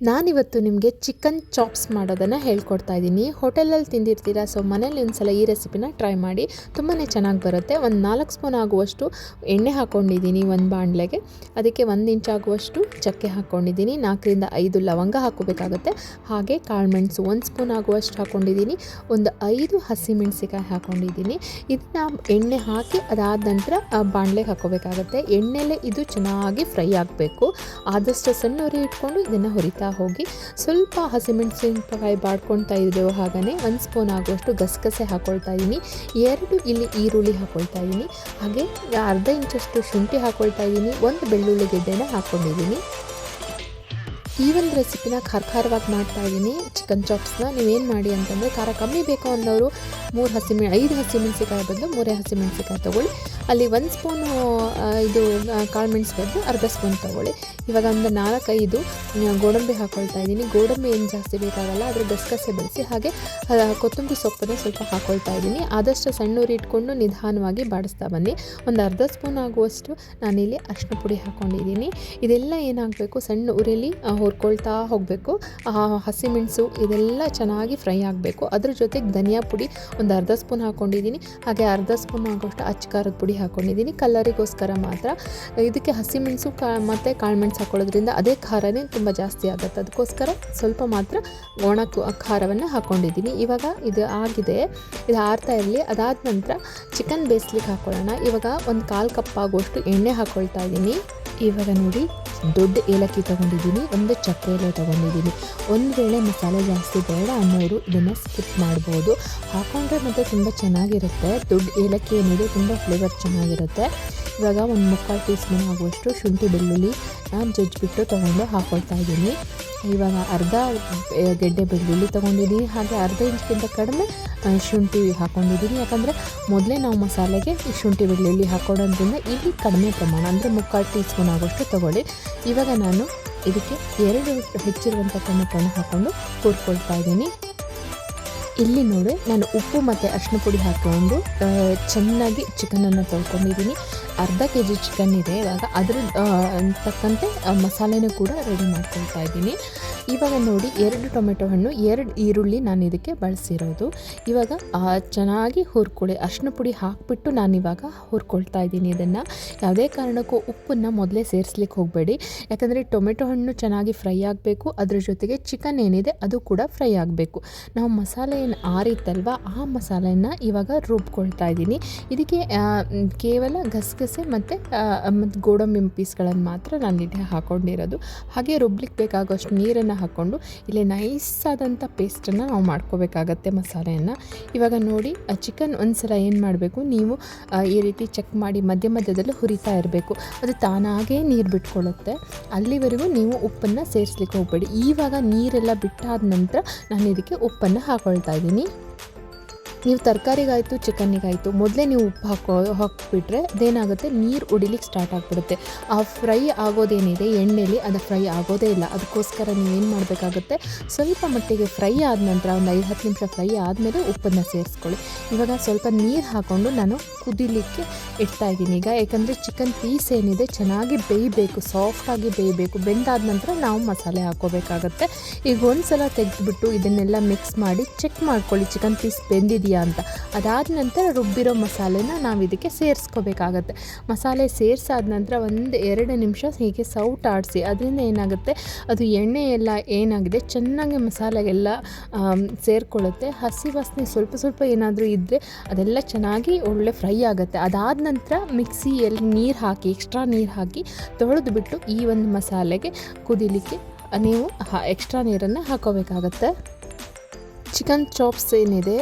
ನಾನಿವತ್ತು ನಿಮಗೆ chicken chops ಮಾಡೋದನ್ನು ಹೇಳ್ಕೊಡ್ತಾ ಇದ್ದೀನಿ. ಹೋಟೆಲಲ್ಲಿ ತಿಂದಿರ್ತೀರಾ, ಸೊ ಮನೇಲಿ ಒಂದು ಸಲ ಈ ರೆಸಿಪಿನ ಟ್ರೈ ಮಾಡಿ. ತುಂಬಾ ಚೆನ್ನಾಗಿ ಬರುತ್ತೆ. ಒಂದು ನಾಲ್ಕು ಸ್ಪೂನ್ ಆಗುವಷ್ಟು ಎಣ್ಣೆ ಹಾಕ್ಕೊಂಡಿದ್ದೀನಿ ಒಂದು ಬಾಣಲೆಗೆ. ಅದಕ್ಕೆ ಒಂದು ಇಂಚ್ ಆಗುವಷ್ಟು ಚಕ್ಕೆ ಹಾಕ್ಕೊಂಡಿದ್ದೀನಿ ನಾಲ್ಕರಿಂದ ಐದು ಲವಂಗ ಹಾಕೋಬೇಕಾಗುತ್ತೆ ಹಾಗೆ ಕಾಳುಮೆಣಸು ಒಂದು ಸ್ಪೂನ್ ಆಗುವಷ್ಟು ಹಾಕ್ಕೊಂಡಿದ್ದೀನಿ ಒಂದು ಐದು ಹಸಿಮೆಣಸಿಕಾಯಿ ಹಾಕ್ಕೊಂಡಿದ್ದೀನಿ ಇದನ್ನ ಎಣ್ಣೆ ಹಾಕಿ ಅದಾದ ನಂತರ ಬಾಣಲೆಗೆ ಹಾಕೋಬೇಕಾಗುತ್ತೆ ಎಣ್ಣೆಲೆ ಇದು ಚೆನ್ನಾಗಿ ಫ್ರೈ ಆಗಬೇಕು. ಆದಷ್ಟು ಸಣ್ಣ ಇಟ್ಕೊಂಡು ಇದನ್ನು ಹುರಿತಾ ಹೋಗಿ ಸ್ವಲ್ಪ ಹಸಿಮೆಣಸಿನಕಾಯಿ ಬಾಡ್ಕೊಳ್ತಾ ಇರೋ ಹಾಗೇ ಒಂದು ಸ್ಪೂನ್ ಆಗುವಷ್ಟು ಗಸಗಸೆ ಹಾಕ್ಕೊಳ್ತಾ ಇದ್ದೀನಿ. ಎರಡು ಇಲ್ಲಿ ಈರುಳ್ಳಿ ಹಾಕ್ಕೊಳ್ತಾ ಇದ್ದೀನಿ. ಹಾಗೆ ಅರ್ಧ ಇಂಚಷ್ಟು ಶುಂಠಿ ಹಾಕ್ಕೊಳ್ತಾ ಇದ್ದೀನಿ. ಒಂದು ಬೆಳ್ಳುಳ್ಳಿ ಗೆಡ್ಡೆನ ಹಾಕ್ಕೊಂಡಿದ್ದೀನಿ ಈ ಒಂದು ರೆಸಿಪಿನ ಖಾರ ಖಾರವಾಗಿ ಮಾಡ್ತಾ ಇದ್ದೀನಿ. ಚಿಕನ್ ಚಾಪ್ಸ್ನ ನೀವೇನು ಮಾಡಿ ಅಂತಂದರೆ ಖಾರ ಕಮ್ಮಿ ಬೇಕು ಅನ್ನೋರು ಮೂರು ಹಸಿಮೆ, ಐದು ಹಸಿಮೆಣಸಿಕಾಯಿ ಬದಲು ಮೂರೇ ಹಸಿಮೆಣಸಿಕಾಯಿ ತೊಗೊಳ್ಳಿ. ಅಲ್ಲಿ ಒಂದು ಸ್ಪೂನು ಇದು ಕಾಳು ಮೆಣಸು ಅರ್ಧ ಸ್ಪೂನ್ ತೊಗೊಳ್ಳಿ. ಇವಾಗ ಒಂದು ನಾಲ್ಕೈದು ಗೋಡಂಬಿ ಹಾಕ್ಕೊಳ್ತಾ ಇದ್ದೀನಿ. ಗೋಡಂಬಿ ಏನು ಜಾಸ್ತಿ ಬೇಕಾಗಲ್ಲ, ಅದ್ರ ಗಸಗಸೆ ಬೆಳೆಸಿ. ಹಾಗೆ ಕೊತ್ತಂಬರಿ ಸೊಪ್ಪನ್ನು ಸ್ವಲ್ಪ ಹಾಕ್ಕೊಳ್ತಾ ಇದ್ದೀನಿ. ಆದಷ್ಟು ಸಣ್ಣ ಉರಿ ಇಟ್ಕೊಂಡು ನಿಧಾನವಾಗಿ ಬಾಡಿಸ್ತಾ ಬನ್ನಿ. ಒಂದು ಅರ್ಧ ಸ್ಪೂನ್ ಆಗುವಷ್ಟು ನಾನಿಲ್ಲಿ ಅರಿಶಿನ ಪುಡಿ ಹಾಕ್ಕೊಂಡಿದ್ದೀನಿ ಇದೆಲ್ಲ ಏನಾಗಬೇಕು, ಸಣ್ಣ ಉರಿಲಿ ಹುರ್ಕೊಳ್ತಾ ಹೋಗಬೇಕು. ಹಸಿಮೆಣಸು ಇದೆಲ್ಲ ಚೆನ್ನಾಗಿ ಫ್ರೈ ಆಗಬೇಕು. ಅದ್ರ ಜೊತೆಗೆ ಧನಿಯಾ ಪುಡಿ ಒಂದು ಅರ್ಧ ಸ್ಪೂನ್ ಹಾಕ್ಕೊಂಡಿದ್ದೀನಿ ಹಾಗೆ ಅರ್ಧ ಸ್ಪೂನ್ ಆಗೋಷ್ಟು ಅಚ್ಚ ಖಾರದ ಪುಡಿ ಹಾಕ್ಕೊಂಡಿದ್ದೀನಿ ಕಲರಿಗೋಸ್ಕರ ಮಾತ್ರ. ಇದಕ್ಕೆ ಹಸಿಮೆಣಸು ಕಾ, ಮತ್ತು ಕಾಳುಮೆಣಸು ಹಾಕೊಳ್ಳೋದ್ರಿಂದ ಅದೇ ಖಾರನೇ ತುಂಬ ಜಾಸ್ತಿ ಆಗುತ್ತೆ. ಅದಕ್ಕೋಸ್ಕರ ಸ್ವಲ್ಪ ಮಾತ್ರ ಒಣ ಖಾರವನ್ನು ಹಾಕ್ಕೊಂಡಿದ್ದೀನಿ ಇವಾಗ ಇದು ಆಗಿದೆ. ಇದು ಆರ್ತಾ ಇರಲಿ. ಅದಾದ ನಂತರ ಚಿಕನ್ ಬೇಯಿಸ್ಲಿಕ್ಕೆ ಹಾಕ್ಕೊಳ್ಳೋಣ ಇವಾಗ ಒಂದು ಕಾಲು ಕಪ್ ಆಗುವಷ್ಟು ಎಣ್ಣೆ ಹಾಕ್ಕೊಳ್ತಾ ಇದ್ದೀನಿ. ಇವಾಗ ನೋಡಿ, ದೊಡ್ಡ ಏಲಕ್ಕಿ ತೊಗೊಂಡಿದ್ದೀನಿ, ಒಂದು ಚಕ್ಕೆ ಎಲೆ ತೊಗೊಂಡಿದ್ದೀನಿ. ಒಂದು ವೇಳೆ ಮಸಾಲೆ ಜಾಸ್ತಿ ಬೇಡ ಅನ್ನೋರು ಇದನ್ನು ಸ್ಕಿಪ್ ಮಾಡ್ಬೋದು. ಹಾಕೊಂಡ್ರೆ ಮತ್ತು ತುಂಬ ಚೆನ್ನಾಗಿರುತ್ತೆ. ದೊಡ್ಡ ಏಲಕ್ಕಿ ಏನಿದೆ ತುಂಬ ಫ್ಲೇವರ್ ಚೆನ್ನಾಗಿರುತ್ತೆ. ಇವಾಗ ಒಂದು ಮುಕ್ಕಾಲು ಟೀ ಸ್ಪೂನ್ ಆಗುವಷ್ಟು ಶುಂಠಿ ಬೆಳ್ಳುಳ್ಳಿ ನಾನು ಜಜ್ಜಿಬಿಟ್ಟು ತೊಗೊಂಡು ಹಾಕ್ಕೊಳ್ತಾ ಇದ್ದೀನಿ. ಇವಾಗ ಅರ್ಧ ಗೆಡ್ಡೆ ಬೆಳ್ಳುಳ್ಳಿ ತೊಗೊಂಡಿದ್ದೀನಿ. ಹಾಗೆ ಅರ್ಧ ಇಂಚ್ಗಿಂತ ಕಡಿಮೆ ಶುಂಠಿ ಹಾಕ್ಕೊಂಡಿದ್ದೀನಿ ಯಾಕಂದರೆ ಮೊದಲೇ ನಾವು ಮಸಾಲೆಗೆ ಶುಂಠಿ ಬೆಳ್ಳುಳ್ಳಿ ಹಾಕ್ಕೊಡೋದ್ರಿಂದ ಇಲ್ಲಿ ಕಡಿಮೆ ಪ್ರಮಾಣ, ಅಂದರೆ ಮುಕ್ಕಾಲು ಟೀ ಸ್ಪೂನ್ ಆಗೋಷ್ಟು ತೊಗೊಳ್ಳಿ. ಇವಾಗ ನಾನು ಇದಕ್ಕೆ ಎರಡು ಹೆಚ್ಚಿರುವಂಥ ಟೊಮೆಟೊನ ಹಾಕ್ಕೊಂಡು ಕೂರ್ಕೊಳ್ತಾ ಇದ್ದೀನಿ. ಇಲ್ಲಿ ನೋಡಿ, ನಾನು ಉಪ್ಪು ಮತ್ತು ಅರಿಶಿನ ಪುಡಿ ಹಾಕಿಕೊಂಡು ಚೆನ್ನಾಗಿ ಚಿಕನನ್ನು ತೊಳ್ಕೊಂಡಿದ್ದೀನಿ. ಅರ್ಧ ಕೆ ಜಿ ಚಿಕನ್ ಇದೆ. ಇವಾಗ ಅದ್ರ ತಕ್ಕಂತೆ ಮಸಾಲೆನೂ ಕೂಡ ರೆಡಿ ಮಾಡ್ಕೊಳ್ತಾ ಇದ್ದೀನಿ. ಇವಾಗ ನೋಡಿ, ಎರಡು ಟೊಮೆಟೊ ಹಣ್ಣು, ಎರಡು ಈರುಳ್ಳಿ ನಾನು ಇದಕ್ಕೆ ಬಳಸಿರೋದು. ಇವಾಗ ಚೆನ್ನಾಗಿ ಹುರ್ಕೊಳ್ಳಿ. ಅರ್ಶಿನ ಪುಡಿ ಹಾಕಿಬಿಟ್ಟು ಇವಾಗ ಹುರ್ಕೊಳ್ತಾ ಇದ್ದೀನಿ ಇದನ್ನು. ಯಾವುದೇ ಕಾರಣಕ್ಕೂ ಉಪ್ಪನ್ನು ಮೊದಲೇ ಸೇರಿಸ್ಲಿಕ್ಕೆ ಹೋಗಬೇಡಿ. ಯಾಕಂದರೆ ಟೊಮೆಟೊ ಹಣ್ಣು ಚೆನ್ನಾಗಿ ಫ್ರೈ ಆಗಬೇಕು. ಅದ್ರ ಜೊತೆಗೆ ಚಿಕನ್ ಏನಿದೆ, ಅದು ಕೂಡ ಫ್ರೈ ಆಗಬೇಕು. ನಾವು ಮಸಾಲೆ ಏನು ಆರಿತ್ತಲ್ವ, ಆ ಮಸಾಲೆಯನ್ನು ಇವಾಗ ರುಬ್ಕೊಳ್ತಾ ಇದ್ದೀನಿ. ಇದಕ್ಕೆ ಕೇವಲ ಗಸಗಸೆ ಮತ್ತು ಮತ್ತು ಗೋಡಂಬಿ ಪೀಸ್ಗಳನ್ನು ಮಾತ್ರ ನಾನು ಇಲ್ಲಿ ಹಾಕ್ಕೊಂಡಿರೋದು ಹಾಗೆ ರುಬ್ಲಿಕ್ಕೆ ಬೇಕಾಗೋಷ್ಟು ನೀರನ್ನು ಹಾಕ್ಕೊಂಡು ಇಲ್ಲಿ ನೈಸ್ ಆದಂಥ ಪೇಸ್ಟನ್ನು ನಾವು ಮಾಡ್ಕೋಬೇಕಾಗತ್ತೆ ಮಸಾಲೆಯನ್ನು. ಇವಾಗ ನೋಡಿ ಚಿಕನ್ ಒಂದು ಸಲ ಏನು ಮಾಡಬೇಕು, ನೀವು ಈ ರೀತಿ ಚೆಕ್ ಮಾಡಿ ಮಧ್ಯ ಮಧ್ಯದಲ್ಲಿ ಹುರಿತಾ ಇರಬೇಕು. ಅದು ತಾನಾಗೇ ನೀರು ಬಿಟ್ಕೊಳ್ಳುತ್ತೆ ಅಲ್ಲಿವರೆಗೂ ನೀವು ಉಪ್ಪನ್ನು ಸೇರಿಸ್ಲಿಕ್ಕೆ ಹೋಗಬೇಡಿ. ಇವಾಗ ನೀರೆಲ್ಲ ಬಿಟ್ಟಾದ ನಂತರ ನಾನು ಇದಕ್ಕೆ ಉಪ್ಪನ್ನು ಹಾಕ್ಕೊಳ್ತಾ ಇದ್ದೀನಿ. ನೀವು ತರಕಾರಿಗಾಯಿತು ಚಿಕನ್ನಿಗಾಯಿತು ಮೊದಲೇ ನೀವು ಉಪ್ಪು ಹಾಕೋ, ಹಾಕಿಬಿಟ್ರೆ ಅದೇನಾಗುತ್ತೆ? ನೀರು ಉಡಿಲಿಕ್ಕೆ ಸ್ಟಾರ್ಟ್ ಆಗಿಬಿಡುತ್ತೆ. ಆ ಫ್ರೈ ಆಗೋದೇನಿದೆ? ಎಣ್ಣೆಲಿ ಅದು ಫ್ರೈ ಆಗೋದೇ ಇಲ್ಲ. ಅದಕ್ಕೋಸ್ಕರ ನೀವೇನು ಮಾಡಬೇಕಾಗುತ್ತೆ? ಸ್ವಲ್ಪ ಮಟ್ಟಿಗೆ ಫ್ರೈ ಆದ ನಂತರ ಒಂದು ಐದು, ಹತ್ತು ನಿಮಿಷ ಫ್ರೈ ಆದಮೇಲೆ ಉಪ್ಪನ್ನು ಸೇರಿಸ್ಕೊಳ್ಳಿ. ಇವಾಗ ಸ್ವಲ್ಪ ನೀರು ಹಾಕ್ಕೊಂಡು ನಾನು ಕುದಿಲಿಕ್ಕೆ ಇಡ್ತಾ ಇದ್ದೀನಿ. ಈಗ ಯಾಕಂದರೆ ಚಿಕನ್ ಪೀಸ್ ಏನಿದೆ, ಚೆನ್ನಾಗಿ ಬೇಯಬೇಕು ಸಾಫ್ಟಾಗಿ ಬೇಯಬೇಕು. ಬೆಂದಾದ ನಂತರ ನಾವು ಮಸಾಲೆ ಹಾಕೋಬೇಕಾಗತ್ತೆ. ಈಗ ಒಂದು ಸಲ ತೆಗೆದುಬಿಟ್ಟು ಇದನ್ನೆಲ್ಲ ಮಿಕ್ಸ್ ಮಾಡಿ ಚೆಕ್ ಮಾಡ್ಕೊಳ್ಳಿ. ಚಿಕನ್ ಪೀಸ್ ಬೆಂದಿದೆಯಾ? ಅಂತ. ಅದಾದ ನಂತರ ರುಬ್ಬಿರೋ ಮಸಾಲೆನ ನಾವು ಇದಕ್ಕೆ ಸೇರಿಸ್ಕೋಬೇಕಾಗತ್ತೆ. ಮಸಾಲೆ ಸೇರಿಸಾದ ನಂತರ ಒಂದು ಎರಡು ನಿಮಿಷ ಹೀಗೆ ಸೌಟ್ ಆಡಿಸಿ, ಅದರಿಂದ ಏನಾಗುತ್ತೆ, ಅದು ಎಣ್ಣೆ ಎಲ್ಲ ಏನಾಗಿದೆ, ಚೆನ್ನಾಗಿ ಮಸಾಲೆಗೆಲ್ಲ ಸೇರಿಕೊಳ್ಳುತ್ತೆ. ಹಸಿ ವಾಸನೆ ಸ್ವಲ್ಪ ಸ್ವಲ್ಪ ಏನಾದರೂ ಇದ್ದರೆ ಅದೆಲ್ಲ ಚೆನ್ನಾಗಿ ಒಳ್ಳೆ ಫ್ರೈ ಆಗುತ್ತೆ. ಅದಾದ ನಂತರ ಮಿಕ್ಸಿಯಲ್ಲಿ ನೀರು ಹಾಕಿ, ಎಕ್ಸ್ಟ್ರಾ ನೀರು ಹಾಕಿ ತೊಳೆದು ಬಿಟ್ಟು ಈ ಒಂದು ಮಸಾಲೆಗೆ ಕುದಿಲಿಕ್ಕೆ ನೀವು ಎಕ್ಸ್ಟ್ರಾ ನೀರನ್ನು ಹಾಕೋಬೇಕಾಗತ್ತೆ. ಚಿಕನ್ ಚಾಪ್ಸ್ ಏನಿದೆ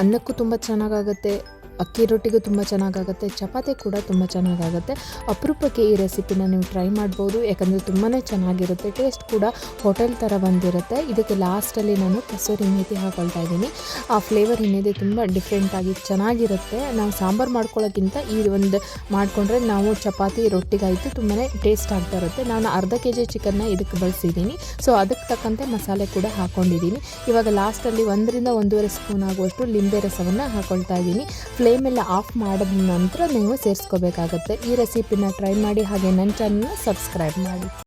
ಅನ್ನಕ್ಕೂ ತುಂಬ ಚೆನ್ನಾಗಾಗುತ್ತೆ. ಅಕ್ಕಿ ರೊಟ್ಟಿಗೂ ತುಂಬ ಚೆನ್ನಾಗಾಗುತ್ತೆ, ಚಪಾತಿ ಕೂಡ ತುಂಬ ಚೆನ್ನಾಗಾಗುತ್ತೆ. ಅಪರೂಪಕ್ಕೆ ಈ ರೆಸಿಪಿನ ನೀವು ಟ್ರೈ ಮಾಡ್ಬೋದು, ಯಾಕಂದರೆ ತುಂಬಾ ಚೆನ್ನಾಗಿರುತ್ತೆ ಟೇಸ್ಟ್ ಕೂಡ ಹೋಟೆಲ್ ಥರ ಬಂದಿರುತ್ತೆ. ಇದಕ್ಕೆ ಲಾಸ್ಟಲ್ಲಿ ನಾನು ಕಸೂರಿ ಮೇಥಿ ಹಾಕೊಳ್ತಾ ಇದ್ದೀನಿ. ಆ ಫ್ಲೇವರ್ ಏನಿದೆ ತುಂಬ ಡಿಫ್ರೆಂಟಾಗಿ ಚೆನ್ನಾಗಿರುತ್ತೆ. ನಾವು ಸಾಂಬಾರು ಮಾಡ್ಕೊಳ್ಳೋಕ್ಕಿಂತ ಈ ಒಂದು ಮಾಡಿಕೊಂಡ್ರೆ ನಾವು ಚಪಾತಿ, ರೊಟ್ಟಿಗಾಯಿತು ತುಂಬಾ ಟೇಸ್ಟ್ ಆಗ್ತಾ ಇರುತ್ತೆ. ನಾನು ಅರ್ಧ ಕೆ ಜಿ ಚಿಕನ್ನ ಇದಕ್ಕೆ ಬಳಸಿದ್ದೀನಿ. ಸೊ ಅದಕ್ಕೆ ತಕ್ಕಂತೆ ಮಸಾಲೆ ಕೂಡ ಹಾಕ್ಕೊಂಡಿದ್ದೀನಿ ಇವಾಗ ಲಾಸ್ಟಲ್ಲಿ ಒಂದರಿಂದ ಒಂದೂವರೆ ಸ್ಪೂನ್ ಆಗುವಷ್ಟು ಲಿಂಬೆ ರಸವನ್ನು ಹಾಕ್ಕೊಳ್ತಾ ಇದ್ದೀನಿ. ಫ್ಲೇಮೆಲ್ಲ ಆಫ್ ಮಾಡಿದ ನಂತರ ನೀವು ಸೇರಿಸ್ಕೋಬೇಕಾಗತ್ತೆ. ಈ ರೆಸಿಪಿನ ಟ್ರೈ ಮಾಡಿ ಹಾಗೆ ನನ್ನ ಚಾನಲ್ನ ಸಬ್ಸ್ಕ್ರೈಬ್ ಮಾಡಿ.